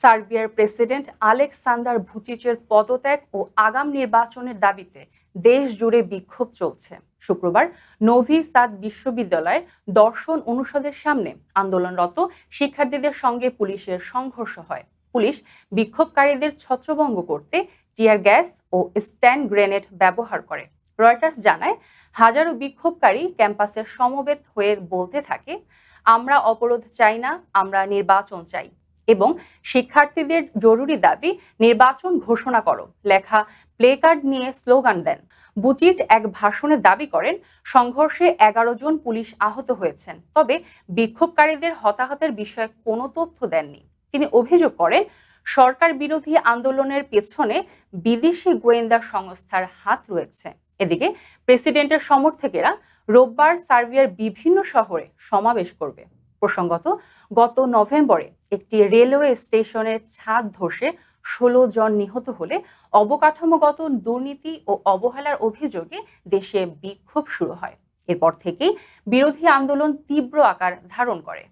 সার্বিয়ার president Aleksandar ভুচিচের পদত্যাগ ও আগাম নির্বাচনের দাবিতে দেশ জুড়ে বিক্ষোভ চলছে। শুক্রবার নোভি সাদ বিশ্ববিদ্যালয়ের দর্শন অনুষদের সামনে আন্দোলনরত শিক্ষার্থীদের সঙ্গে পুলিশের সংঘর্ষ হয়। পুলিশ বিক্ষোভকারীদের ছত্রভঙ্গ করতে টিয়ার গ্যাস ও স্ট্যান্ড গ্রেনেড ব্যবহার করে। রয়টার্স জানায়, হাজারো বিক্ষোভকারী ক্যাম্পাসে সমবেত হয়ে বলতে থাকে, আমরা অবরোধ চাই না, আমরা নির্বাচন চাই। এবং শিক্ষার্থীদের জরুরি দাবি, নির্বাচন ঘোষণা করো। লেখা, প্লে কার্ড নিয়ে স্লোগান দেন। বুচিজ এক ভাষণে দাবি করেন, সংঘর্ষে এগারো জন পুলিশ আহত হয়েছেন। তবে বিক্ষোভকারীদের হতাহতের বিষয়ে কোনো তথ্য দেননি। তিনি অভিযোগ করেন, সরকার বিরোধী আন্দোলনের পেছনে বিদেশি গোয়েন্দা সংস্থার হাত রয়েছে। এদিকে প্রেসিডেন্টের সমর্থকেরা রোববার সার্বিয়ার বিভিন্ন শহরে সমাবেশ করবে। প্রসঙ্গত, গত নভেম্বরে একটি রেলওয়ে স্টেশনের ছাদ ধসে ষোলো জন নিহত হলে অবকাঠামোগত দুর্নীতি ও অবহেলার অভিযোগে দেশে বিক্ষোভ শুরু হয়। এরপর থেকেই বিরোধী আন্দোলন তীব্র আকার ধারণ করে।